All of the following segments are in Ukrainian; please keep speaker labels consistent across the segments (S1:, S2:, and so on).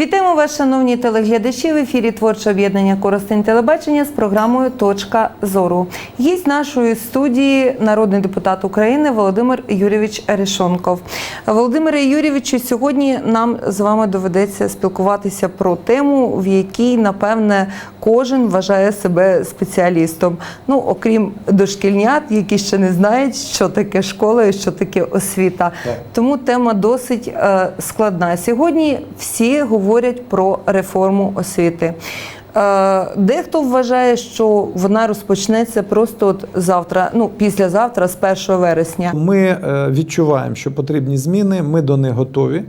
S1: Víte, Вітаємо вас, шановні телеглядачі. В ефірі творче об'єднання Коростень телебачення з програмою Точка зору. Гість нашої студії народний депутат України Володимир Юрійович Решонков. Володимире Юрійовичу, сьогодні нам з вами доведеться спілкуватися про тему, в якій напевне кожен вважає себе спеціалістом. Ну окрім дошкільнят, які ще не знають, що таке школа і що таке освіта. Тому тема досить е, складна. Сьогодні всі говорять про реформу освіти. Е, дехто вважає, що вона розпочнеться просто от завтра, ну післязавтра, з 1 вересня.
S2: Ми е, відчуваємо, що потрібні зміни, ми до них готові.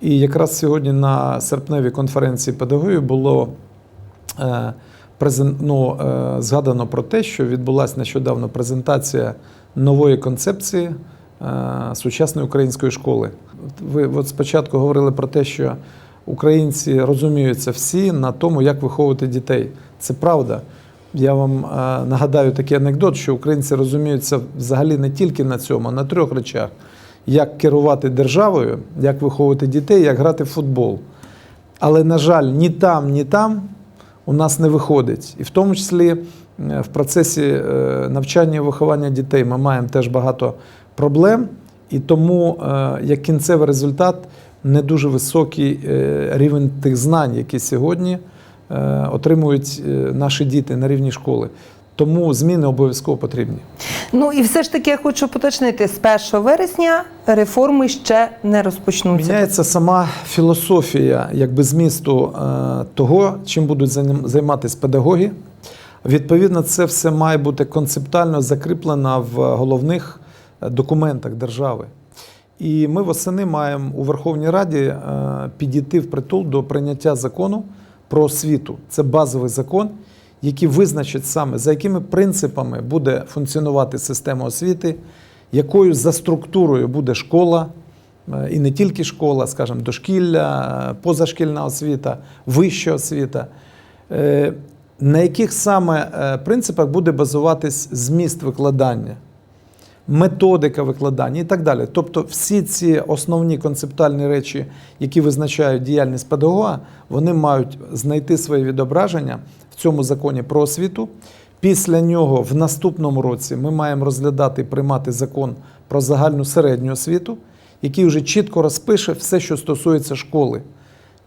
S2: І якраз сьогодні на серпневій конференції педагогів було е, ну, згадано про те, що відбулася нещодавно презентація нової концепції сучасної української школи. Ви от спочатку говорили про те, що українці розуміються всі на тому, як виховувати дітей. Це правда. Я вам е, нагадаю такий анекдот, що українці розуміються взагалі не тільки на цьому, а на трьох речах: як керувати державою, як виховувати дітей, як грати в футбол. Але, на жаль, ні там, ні там у нас не виходить. І в тому числі е, в процесі е, навчання і виховання дітей ми маємо теж багато проблем, і тому як кінцевий результат не дуже високий е, рівень тих знань, які сьогодні е, отримують е, наші діти на рівні школи. Тому зміни обов'язково потрібні.
S1: Ну і все ж таки я хочу поточнити: з 1 вересня реформи ще не розпочнуться.
S2: Міняється сама філософія якби змісту того, чим будуть займатися педагоги. Відповідно, це все має бути концептуально закріплено в головних документах держави. І ми восени маємо у Верховній Раді е, підійти в притул до прийняття закону про освіту. Це базовий закон, який визначить саме, за якими принципами буде функціонувати система освіти, якою за структурою буде школа, Е, і не тільки школа, скажімо, дошкілля, е, позашкільна освіта, вища освіта. На яких саме принципах буде базуватись зміст викладання, методика викладання і так далі. Тобто, всі ці основні концептуальні речі, які визначають діяльність педагога, вони мають знайти своє відображення в цьому законі про освіту. Після нього в наступному році ми маємо розглядати і приймати закон про загальну середню освіту, який вже чітко розпише все, що стосується школи.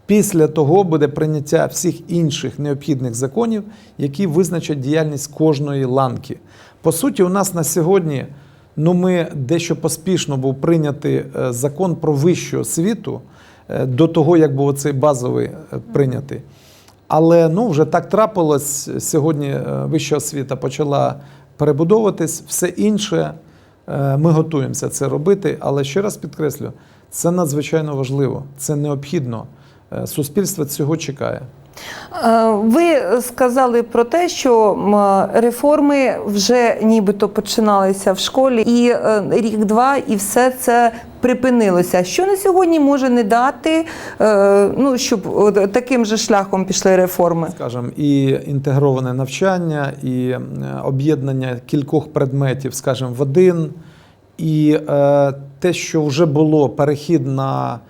S2: Після того буде прийняття всіх інших необхідних законів, які визначать діяльність кожної ланки. По суті, у нас на сьогодні ну, ми дещо поспішно був прийнятий е, закон про вищу освіту е, до того, як був цей базовий е, прийнятий. Але ну, вже так трапилось. Сьогодні вища освіта почала перебудовуватись, все інше. Ми готуємося це робити, але ще раз підкреслю, це надзвичайно важливо, це необхідно. Суспільство цього чекає.
S1: Е, Ви сказали про те, що реформи вже нібито починалися в школі, і е, рік-два, і все це припинилося. Що на сьогодні може не дати, е, ну щоб таким же шляхом пішли реформи?
S2: Скажімо, і інтегроване навчання, і об'єднання кількох предметів, скажімо, в один, і те, що вже було перехід на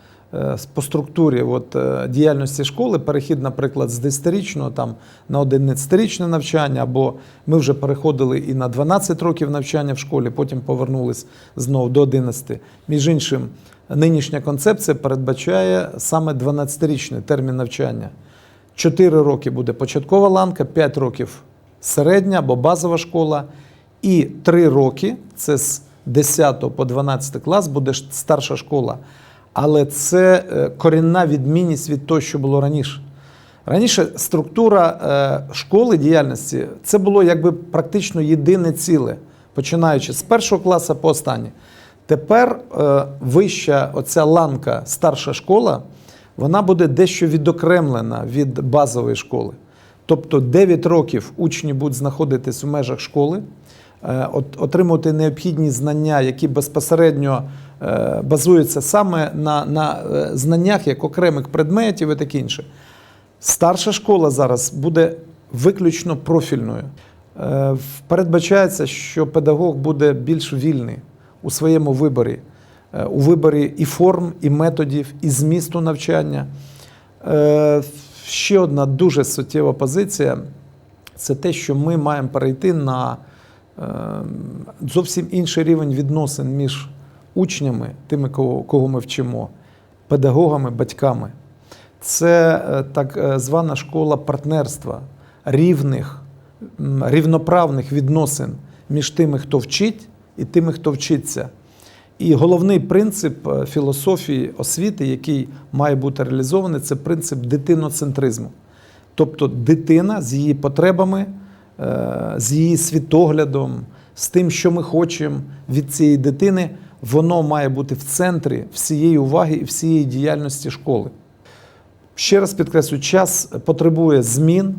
S2: по структурі от, е, діяльності школи, перехід, наприклад, з 10-річного там на 11-річне навчання, або ми вже переходили і на 12 років навчання в школі, потім повернулись знову до 11. Між іншим, нинішня концепція передбачає саме 12-річний термін навчання. 4 роки буде початкова ланка, 5 років середня або базова школа, і 3 роки це з 10 по 12 клас буде старша школа. Але це е, корінна відмінність від того, що було раніше. Раніше структура е, школи діяльності це було якби практично єдине ціле, починаючи з першого класу по останній. Тепер е, вища оця ланка, старша школа, вона буде дещо відокремлена від базової школи. Тобто 9 років учні будуть знаходитись в межах школи, отримувати необхідні знання, які безпосередньо е, базуються саме на, на е, знаннях як окремих предметів і таке інше. Старша школа зараз буде виключно профільною. Е, Передбачається, що педагог буде більш вільний у своєму виборі, у виборі і форм, і методів, і змісту навчання. Ще одна дуже суттєва позиція це те, що ми маємо перейти на е, зовсім інший рівень відносин між учнями, тими, кого, кого ми вчимо, педагогами, батьками. Це е, так е, звана школа партнерства, рівних, рівноправних відносин між тими, хто вчить, і тими, хто вчиться. І головний принцип е, філософії освіти, який має бути реалізований, це принцип дитиноцентризму. Тобто дитина з її потребами, з її світоглядом, з тим, що ми хочемо від цієї дитини, воно має бути в центрі всієї уваги і всієї діяльності школи. Ще раз підкреслю, час потребує змін.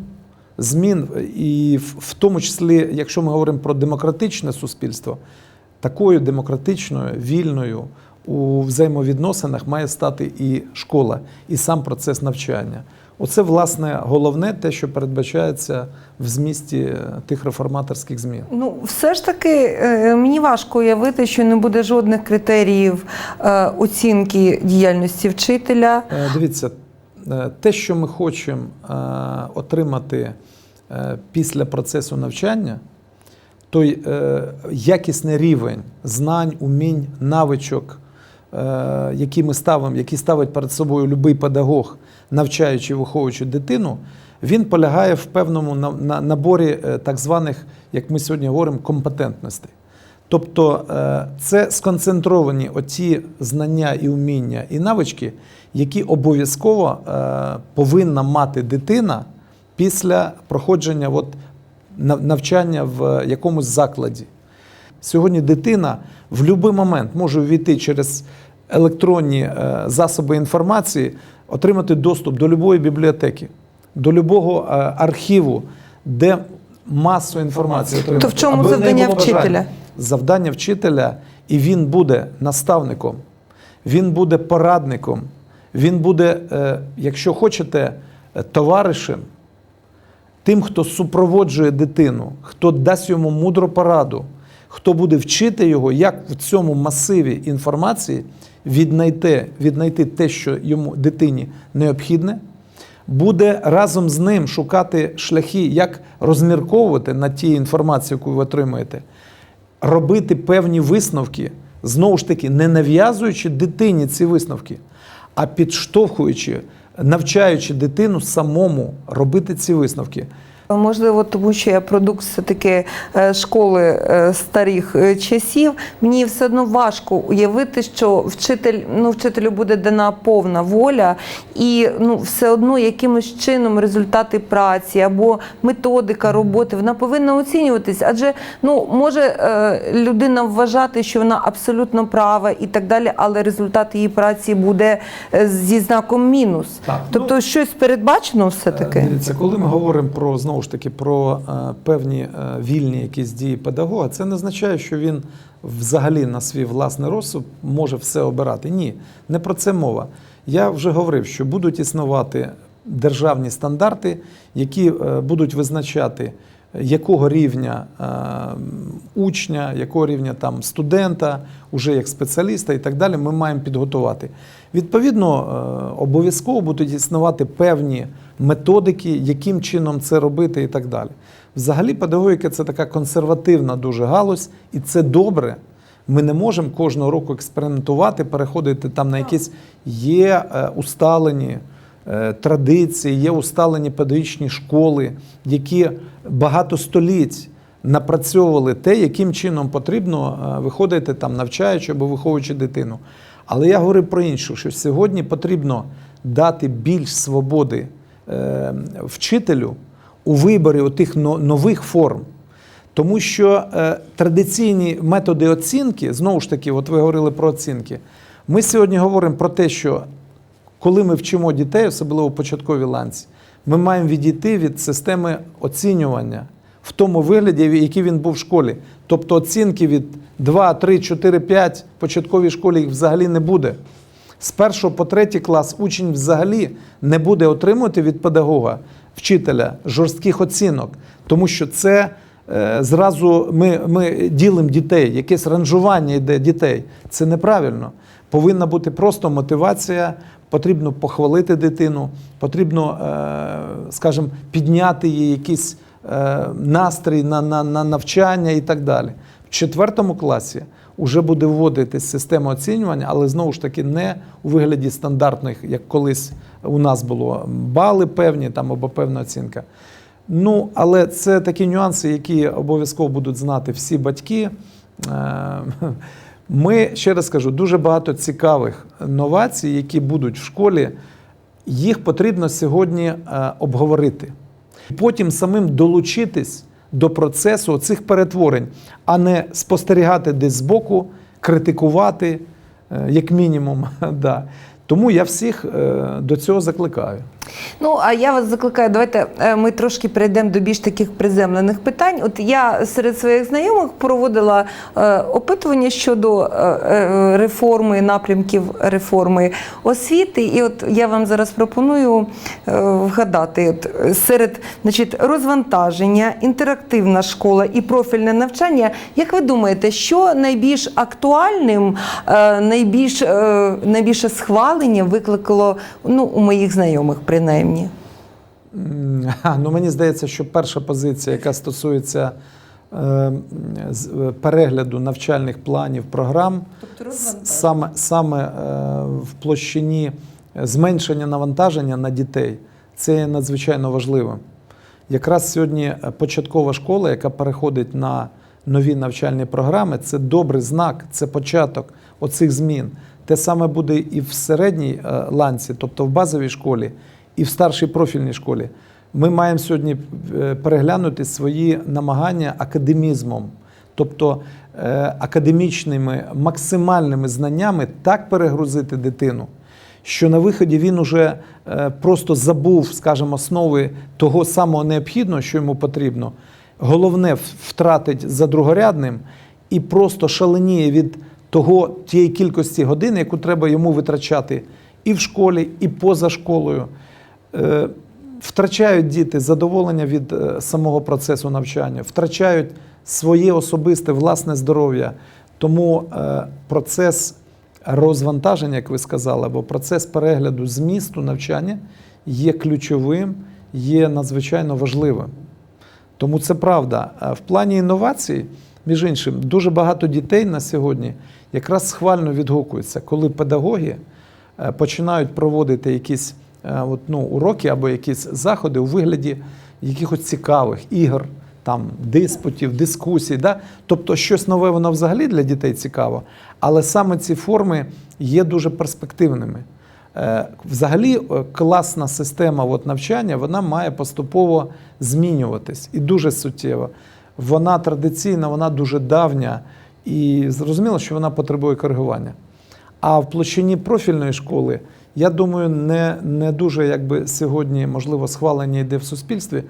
S2: Змін, і в тому числі, якщо ми говоримо про демократичне суспільство, такою демократичною, вільною у взаємовідносинах має стати і школа, і сам процес навчання. Оце, власне, головне те, що передбачається в змісті е, тих реформаторських змін.
S1: Ну, все ж таки, е, мені важко уявити, що не буде жодних критеріїв е, оцінки діяльності вчителя.
S2: Дивіться, те, що ми хочемо отримати після процесу навчання, той е, якісний рівень знань, умінь, навичок, е, які ми ставимо, які ставить перед собою будь-який педагог, навчаючи, виховуючи дитину, він полягає в певному на- на- наборі е, так званих, як ми сьогодні говоримо, компетентностей. Тобто е, це сконцентровані оті знання і уміння і навички, які обов'язково е, повинна мати дитина після проходження от, навчання в якомусь закладі. Сьогодні дитина в будь-який момент може увійти через електронні засоби інформації, отримати доступ до будь-якої бібліотеки, до будь-якого е, архіву, де масу інформації отримати.
S1: То в чому
S2: аби
S1: завдання вчителя?
S2: Завдання вчителя, і він буде наставником, він буде порадником, він буде, е, якщо хочете, е, товаришем, тим, хто супроводжує дитину, хто дасть йому мудру пораду, хто буде вчити його, як в цьому масиві інформації віднайти, віднайти те, що йому дитині необхідне, буде разом з ним шукати шляхи, як розмірковувати на тій інформації, яку ви отримуєте, робити певні висновки, знову ж таки, не нав'язуючи дитині ці висновки, а підштовхуючи, навчаючи дитину самому робити ці висновки.
S1: Можливо, тому що я продукт все-таки е, школи е, старих е, часів. Мені все одно важко уявити, що вчитель, ну, вчителю буде дана повна воля, і ну, все одно якимось чином результати праці або методика роботи вона повинна оцінюватись. Адже ну, може людина вважати, що вона абсолютно права і так далі, але результат її праці буде зі знаком мінус.
S2: Так, ну,
S1: тобто щось передбачено все-таки.
S2: Е, Дивіться, коли ми говоримо про знову ж таки про е, певні е, вільні якісь дії педагога, це не означає, що він взагалі на свій власний розсуд може все обирати. Ні, не про це мова. Я вже говорив, що будуть існувати державні стандарти, які е, будуть визначати. Якого рівня учня, якого рівня там студента, уже як спеціаліста і так далі, ми маємо підготувати. Відповідно, обов'язково будуть існувати певні методики, яким чином це робити і так далі. Взагалі, педагогіка це така консервативна дуже галузь, і це добре. Ми не можемо кожного року експериментувати, переходити там на якісь є е, усталені е, традиції, є усталені педагогічні школи, які багато століть напрацьовували те, яким чином потрібно е, виходити там, навчаючи або виховуючи дитину. Але я говорю про інше, що сьогодні потрібно дати більш свободи вчителю у виборі отих нових форм. Тому що е, традиційні методи оцінки, знову ж таки, от ви говорили про оцінки. Ми сьогодні говоримо про те, що коли ми вчимо дітей, особливо в початковій ланці, ми маємо відійти від системи оцінювання в тому вигляді, який він був в школі. Тобто оцінки від 2, 3, 4, 5 в початковій школі їх взагалі не буде. З першого по третій клас учень взагалі не буде отримувати від педагога, вчителя жорстких оцінок, тому що це е, зразу ми, ми ділимо дітей, якесь ранжування йде дітей. Це неправильно. Повинна бути просто мотивація, потрібно похвалити дитину, потрібно, е, скажімо, підняти їй якийсь е, настрій на, на, на навчання і так далі. В четвертому класі вже буде вводитись система оцінювання, але знову ж таки не у вигляді стандартних, як колись у нас було бали певні там або певна оцінка. Ну, але це такі нюанси, які обов'язково будуть знати всі батьки. Е, Ми ще раз кажу, дуже багато цікавих новацій, які будуть в школі. Їх потрібно сьогодні е, обговорити. Потім самим долучитись до процесу цих перетворень, а не спостерігати десь збоку, критикувати, е, як мінімум. Да. Тому я всіх е, до цього закликаю.
S1: Ну, а я вас закликаю, давайте е, ми трошки перейдемо до більш таких приземлених питань. От я серед своїх знайомих проводила е, опитування щодо е, реформи, напрямків реформи освіти. І от я вам зараз пропоную вгадати от, серед значить, розвантаження, інтерактивна школа і профільне навчання. Як ви думаєте, що найбільш актуальним, найбільш, найбільше схвалення викликало ну, у моїх знайомих, принаймні?
S2: А, Ну, мені здається, що перша позиція, яка стосується е, е, перегляду навчальних планів, програм,
S1: Тобто
S2: саме, саме е, в площині зменшення навантаження на дітей, це є надзвичайно важливим. Якраз сьогодні е, початкова школа, яка переходить на нові навчальні програми, це добрий знак, це початок оцих змін. Те саме буде і в середній е, ланці, тобто в базовій школі, і в старшій профільній школі. Ми маємо сьогодні е, переглянути свої намагання академізмом, тобто е, академічними максимальними знаннями так перегрузити дитину, що на виході він уже е, просто забув, скажімо, основи того самого необхідного, що йому потрібно. Головне втратить за другорядним і просто шаленіє від того тієї кількості годин, яку треба йому витрачати і в школі, і поза школою. Е, Втрачають діти задоволення від е, самого процесу навчання, втрачають своє особисте власне здоров'я. Тому е, процес розвантаження, як ви сказали, або процес перегляду змісту навчання є ключовим, є надзвичайно важливим. Тому це правда. В плані інновацій, між іншим, дуже багато дітей на сьогодні якраз схвально відгукуються, коли педагоги починають проводити якісь от, ну, уроки або якісь заходи у вигляді якихось цікавих ігор, там, диспутів, дискусій. Да? Тобто щось нове воно взагалі для дітей цікаво, але саме ці форми є дуже перспективними. Е, Взагалі, е, класна система от навчання вона має поступово змінюватись і дуже суттєво. Вона традиційна, вона дуже давня, і зрозуміло, що вона потребує коригування. А в площині профільної школи, я думаю, не, не дуже якби сьогодні можливо схвалення йде в суспільстві,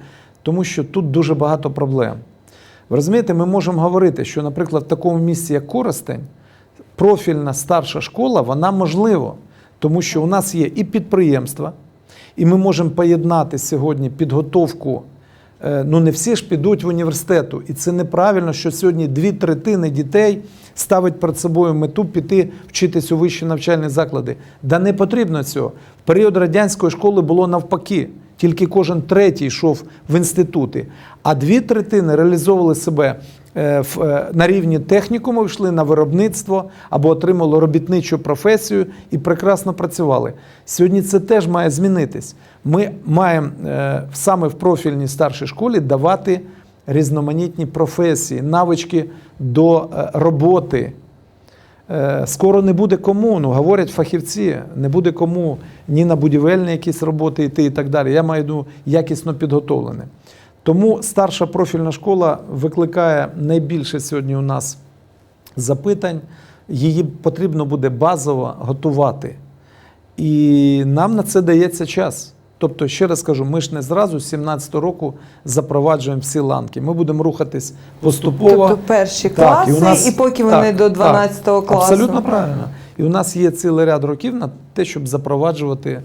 S2: тому що тут дуже багато проблем. Ви розумієте, ми можемо говорити, що, наприклад, в такому місці, як Коростень, профільна старша школа, вона можлива, тому що у нас є і підприємства, і ми можемо поєднати сьогодні підготовку. Е, Ну, не всі ж підуть в університету. І це неправильно, що сьогодні дві третини дітей ставить перед собою мету піти вчитись у вищі навчальні заклади. Да не потрібно цього. В період радянської школи було навпаки. Тільки кожен третій йшов в інститути, а дві третини реалізовували себе на рівні технікуму, йшли на виробництво або отримали робітничу професію і прекрасно працювали. Сьогодні це теж має змінитись. Ми маємо е, саме в профільній старшій школі давати різноманітні професії, навички до е, роботи. Е, Скоро не буде кому, ну говорять фахівці, не буде кому ні на будівельні якісь роботи йти і так далі. Я маю ну, якісно підготовлене. Тому старша профільна школа викликає найбільше сьогодні у нас запитань. Її потрібно буде базово готувати. І нам на це дається час. Тобто, ще раз кажу, ми ж не зразу з 17 року запроваджуємо всі ланки. Ми будемо рухатись поступово.
S1: Тобто перші
S2: Так,
S1: класи, і, поки вони до 12 класу.
S2: Абсолютно правильно. І у нас є цілий ряд років на те, щоб запроваджувати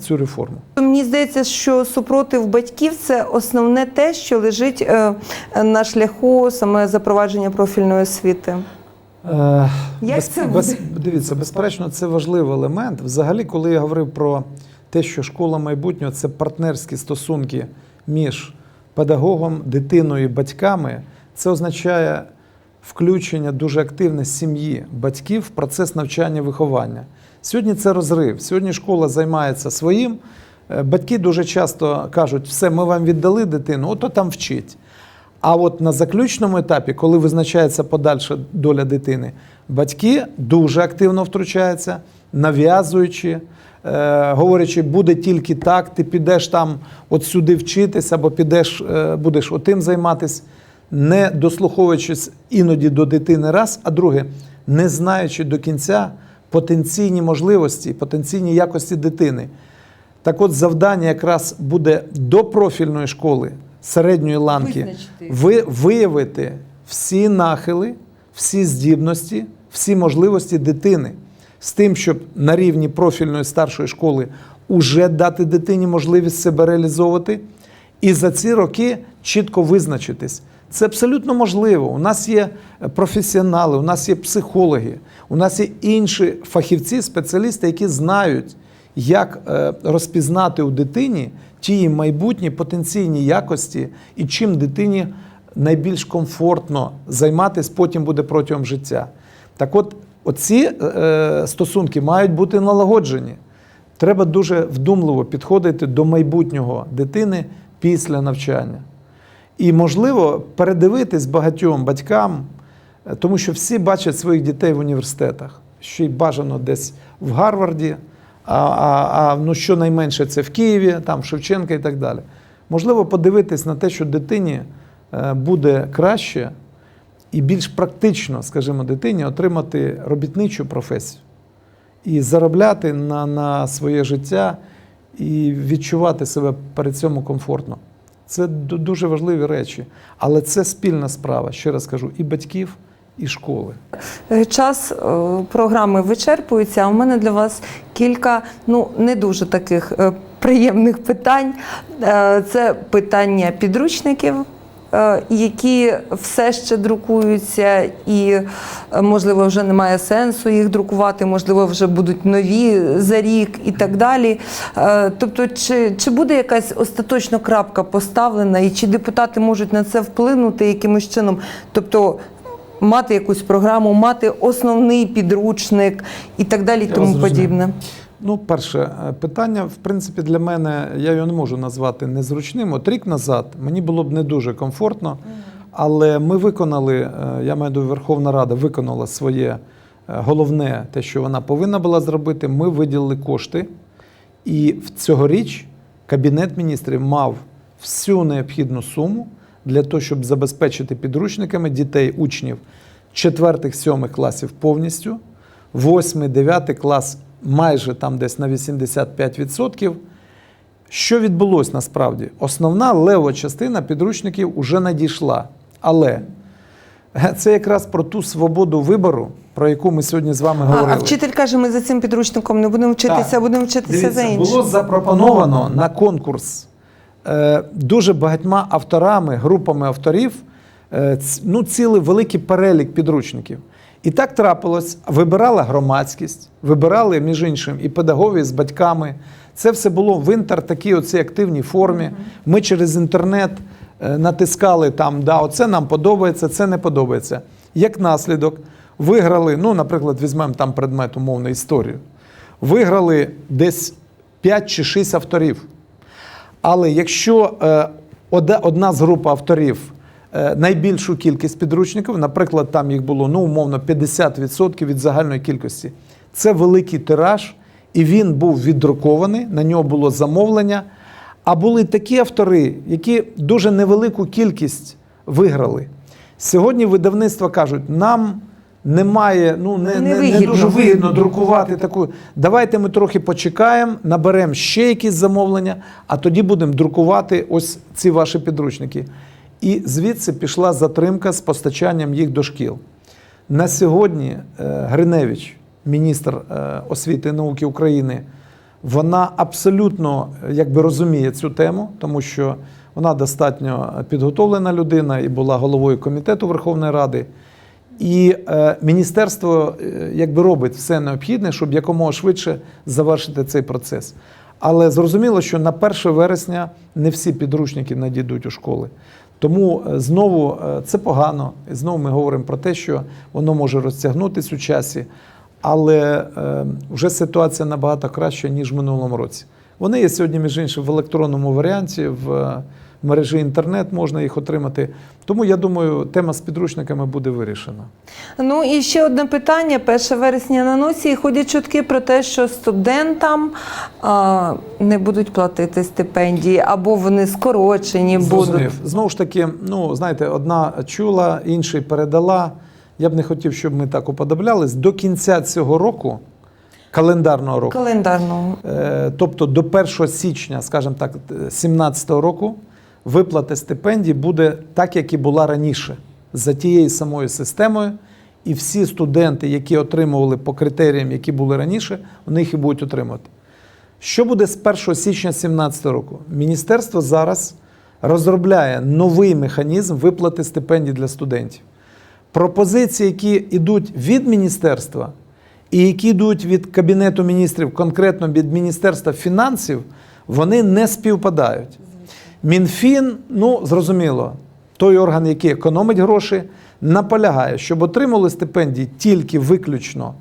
S2: цю реформу.
S1: Мені здається, що супротив батьків це основне те, що лежить е, на шляху саме запровадження профільної освіти.
S2: Е,
S1: Як це буде?
S2: дивіться, безперечно, це важливий елемент. Взагалі, коли я говорив про те, що школа майбутнього це партнерські стосунки між педагогом, дитиною і батьками, це означає включення дуже активне сім'ї батьків в процес навчання виховання. Сьогодні це розрив. Сьогодні школа займається своїм. Е, Батьки дуже часто кажуть, все, ми вам віддали дитину, ото там вчить. А от на заключному етапі, коли визначається подальша доля дитини, батьки дуже активно втручаються, нав'язуючи, е, говорячи, буде тільки так, ти підеш там от сюди вчитись, або підеш, е, будеш отим займатися, не дослуховуючись іноді до дитини раз, а друге, не знаючи до кінця потенційні можливості, потенційні якості дитини. Так от завдання якраз буде до профільної школи середньої ланки ви, виявити всі нахили, всі здібності, всі можливості дитини з тим, щоб на рівні профільної старшої школи уже дати дитині можливість себе реалізовувати, і за ці роки чітко визначитись. Це абсолютно можливо. У нас є професіонали, у нас є психологи, у нас є інші фахівці, спеціалісти, які знають, як е, розпізнати у дитині ті майбутні потенційні якості і чим дитині найбільш комфортно займатися потім буде протягом життя. Так от, оці е, стосунки мають бути налагоджені. Треба дуже вдумливо підходити до майбутнього дитини після навчання. І, можливо, передивитись багатьом батькам, е, тому що всі бачать своїх дітей в університетах, ще й бажано десь в Гарварді, а, а, а ну, щонайменше це в Києві, там в Шевченка і так далі. Можливо, подивитись на те, що дитині е, буде краще і більш практично, скажімо, дитині отримати робітничу професію і заробляти на, на своє життя і відчувати себе перед цьому комфортно. Це дуже важливі речі. Але це спільна справа, ще раз кажу, і батьків, і школи.
S1: Е, Час е, програми вичерпується. А у мене для вас кілька ну не дуже таких е, приємних питань. Це питання підручників. Е, Які все ще друкуються, і е, можливо вже немає сенсу їх друкувати, можливо, вже будуть нові за рік і так далі. Е, Тобто, чи, чи буде якась остаточно крапка поставлена, і чи депутати можуть на це вплинути якимось чином? Тобто мати якусь програму, мати основний підручник і так далі, і тому подібне.
S2: Ну, перше е, питання, в принципі, для мене я його не можу назвати незручним. От рік назад мені було б не дуже комфортно, але ми виконали, е, я маю до Верховна Рада виконала своє е, головне, те, що вона повинна була зробити. Ми виділили кошти, і в цьогоріч Кабінет міністрів мав всю необхідну суму для того, щоб забезпечити підручниками дітей, учнів 4-7 класів повністю, 8-9 клас майже там десь на 85%. Що відбулося насправді? Основна лева частина підручників вже надійшла. Але це якраз про ту свободу вибору, про яку ми сьогодні з вами говорили.
S1: а вчитель каже, ми за цим підручником не будемо вчитися,
S2: Так.
S1: а будемо вчитися
S2: Дивіться,
S1: за іншим.
S2: Було запропоновано на конкурс е, дуже багатьма авторами, групами авторів, е, ну, цілий великий перелік підручників. І так трапилось, вибирала громадськість, вибирали, між іншим, і педагоги з батьками. Це все було в інтер такій оцій активній формі. Ми через інтернет е, натискали там, да, оце нам подобається, це не подобається. Як наслідок, виграли, ну, наприклад, візьмемо там предмет умовно історію. Виграли десь 5 чи 6 авторів. Але якщо е, одна з груп авторів найбільшу кількість підручників, наприклад, там їх було ну, умовно 50% від загальної кількості, це великий тираж, і він був віддрукований, на нього було замовлення. А були такі автори, які дуже невелику кількість виграли. Сьогодні видавництва кажуть, нам немає, ну не, не, не
S1: Невигідно.
S2: дуже вигідно друкувати таку. Давайте ми трохи почекаємо, наберемо ще якісь замовлення, а тоді будемо друкувати ось ці ваші підручники. І звідси пішла затримка з постачанням їх до шкіл. На сьогодні е, Гриневич, міністр е, освіти і науки України, Вона абсолютно е, якби розуміє цю тему, тому що вона достатньо підготовлена людина і була головою комітету Верховної Ради. І міністерство якби робить все необхідне, щоб якомога швидше завершити цей процес. Але зрозуміло, що на 1 вересня не всі підручники надійдуть у школи. Тому е, знову е, це погано. І знову ми говоримо про те, що воно може розтягнутися у часі, але е, вже ситуація набагато краща, ніж в минулому році. Вони є сьогодні, між іншим, в електронному варіанті, в е, мережі інтернет можна їх отримати. Тому я думаю, тема з підручниками буде вирішена.
S1: Ну і ще одне питання. 1 вересня на носі і ходять чутки про те, що студентам а, не будуть платити стипендії або вони скорочені будуть.
S2: Знову ж таки, ну знаєте, одна чула, інший передала. Я б не хотів, щоб ми так уподоблялись. До кінця цього року, календарного року,
S1: Календарного.
S2: Е, Тобто до 1 січня, скажімо так, 2017 року виплата стипендій буде так, як і була раніше, за тією самою системою. І всі студенти, які отримували по критеріям, які були раніше, вони їх і будуть отримувати. Що буде з 1 січня 2017 року? Міністерство зараз розробляє новий механізм виплати стипендій для студентів. Пропозиції, які йдуть від міністерства, і які йдуть від Кабінету міністрів, конкретно від Міністерства фінансів, вони не співпадають. Мінфін, ну зрозуміло, той орган, який економить гроші, наполягає, щоб отримали стипендії тільки виключно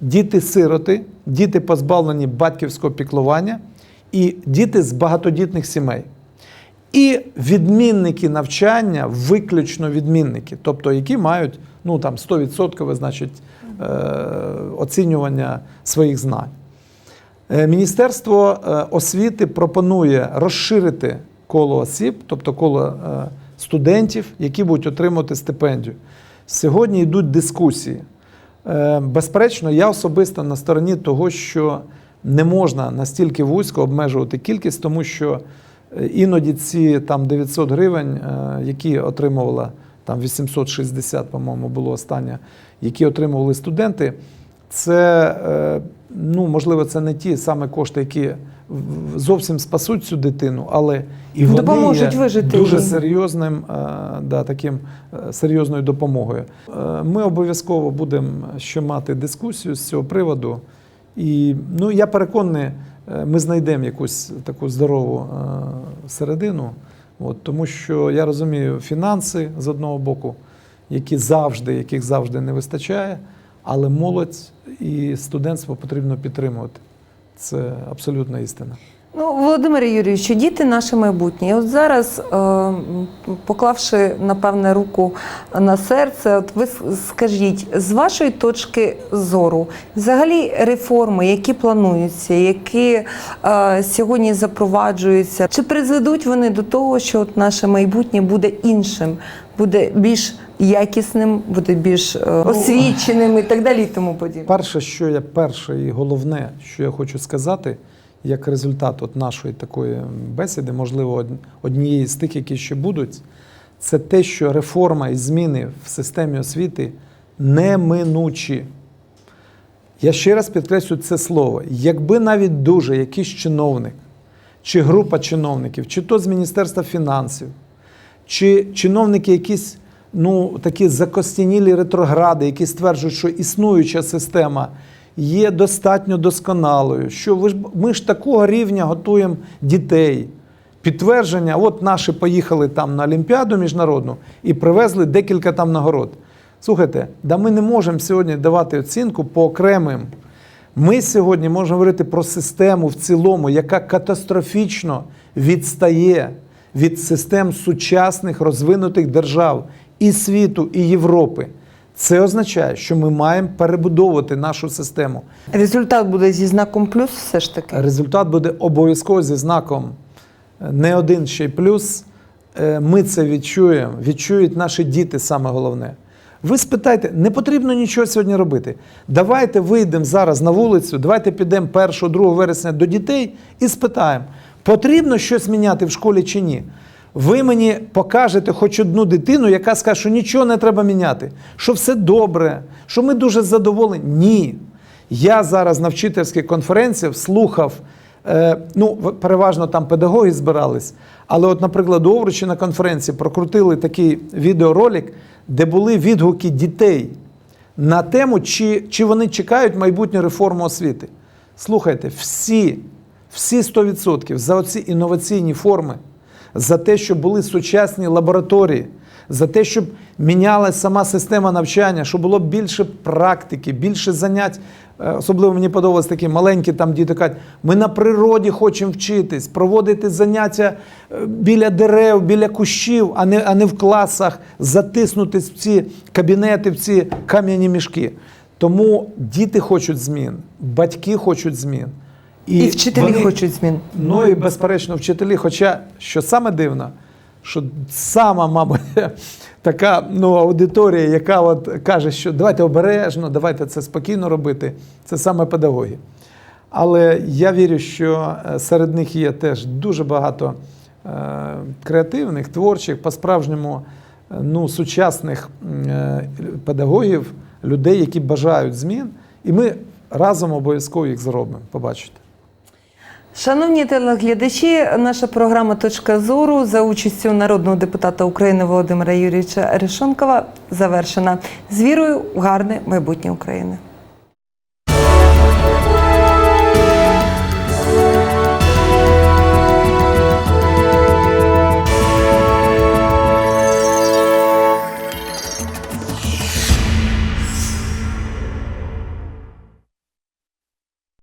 S2: діти-сироти, діти позбавлені батьківського піклування і діти з багатодітних сімей. І відмінники навчання, виключно відмінники, тобто які мають ну, там, 100% значить, е, оцінювання своїх знань. Е, Міністерство е, освіти пропонує розширити коло осіб, тобто коло е, студентів, які будуть отримувати стипендію. Сьогодні йдуть дискусії. Е, Безперечно, я особисто на стороні того, що не можна настільки вузько обмежувати кількість, тому що е, іноді ці там 900 гривень, які отримувала там 860, по-моєму, було останнє, які отримували студенти, це ну можливо це не ті саме кошти, які зовсім спасуть цю дитину, але і вони
S1: Допоможуть
S2: є
S1: вижити
S2: дуже серйозним, е, да, таким е, серйозною допомогою. Е, Ми обов'язково будемо ще мати дискусію з цього приводу. І ну, я переконаний, ми знайдемо якусь таку здорову середину. От, тому що я розумію фінанси з одного боку, які завжди, яких завжди не вистачає, але молодь і студентство потрібно підтримувати. Це абсолютна істина.
S1: Ну, Володимире Юрійовичу, діти наше майбутнє. І От зараз, е, поклавши напевне руку на серце, от ви скажіть, з вашої точки зору, взагалі реформи, які плануються, які е, сьогодні запроваджуються, чи призведуть вони до того, що от наше майбутнє буде іншим, буде більш якісним, буде більш е, освіченим і так далі, і тому подібне?
S2: Перше, що я перше і головне, що я хочу сказати, як результат от нашої такої бесіди, можливо, однієї з тих, які ще будуть, це те, що реформа і зміни в системі освіти неминучі. Я ще раз підкреслю це слово. Якби навіть дуже якийсь чиновник, чи група чиновників, чи то з Міністерства фінансів, чи чиновники якісь ну, такі закостянілі ретрогради, які стверджують, що існуюча система є достатньо досконалою, що ви ж, ми ж такого рівня готуємо дітей. Підтвердження, от наші поїхали там на Олімпіаду міжнародну і привезли декілька там нагород. Слухайте, да ми не можемо сьогодні давати оцінку по окремим. Ми сьогодні можемо говорити про систему в цілому, яка катастрофічно відстає від систем сучасних розвинутих держав і світу, і Європи. Це означає, що ми маємо перебудовувати нашу систему.
S1: Результат буде зі знаком плюс, все ж таки.
S2: Результат буде обов'язково зі знаком е, не один ще й плюс. Е, Ми це відчуємо, відчують наші діти саме головне. Ви спитайте, не потрібно нічого сьогодні робити. Давайте вийдемо зараз на вулицю, давайте підемо 1-2 вересня до дітей і спитаємо, потрібно щось міняти в школі чи ні. Ви мені покажете хоч одну дитину, яка скаже, що нічого не треба міняти, що все добре, що ми дуже задоволені. Ні. Я зараз на вчительських конференціях слухав Е, ну, переважно там педагоги збирались. Але, от, наприклад, у Овручі на конференції прокрутили такий відеоролик, де були відгуки дітей на тему, чи, чи вони чекають майбутню реформу освіти. Слухайте, всі, всі 100% за оці інноваційні форми, за те, щоб були сучасні лабораторії, за те, щоб мінялася сама система навчання, щоб було більше практики, більше занять. Е, Особливо мені подобалось такі маленькі там діти кажуть, ми на природі хочемо вчитись, проводити заняття е, біля дерев, біля кущів, а не, а не в класах, затиснутись в ці кабінети, в ці кам'яні мішки. Тому діти хочуть змін, батьки хочуть змін.
S1: І, вчителі
S2: вони-
S1: хочуть змін.
S2: Ну і безперечно, вчителі. Хоча що саме дивно, що сама, мабуть, така ну, аудиторія, яка от каже, що давайте обережно, давайте це спокійно робити, це саме педагоги. Але я вірю, що е, серед них є теж дуже багато е, креативних, творчих, по-справжньому е, ну, сучасних е, педагогів, людей, які бажають змін, і ми разом обов'язково їх зробимо. Побачите.
S1: Шановні телеглядачі, наша програма Точка зору за участю народного депутата України Володимира Юрійовича Решонкова завершена з вірою в гарне майбутнє України.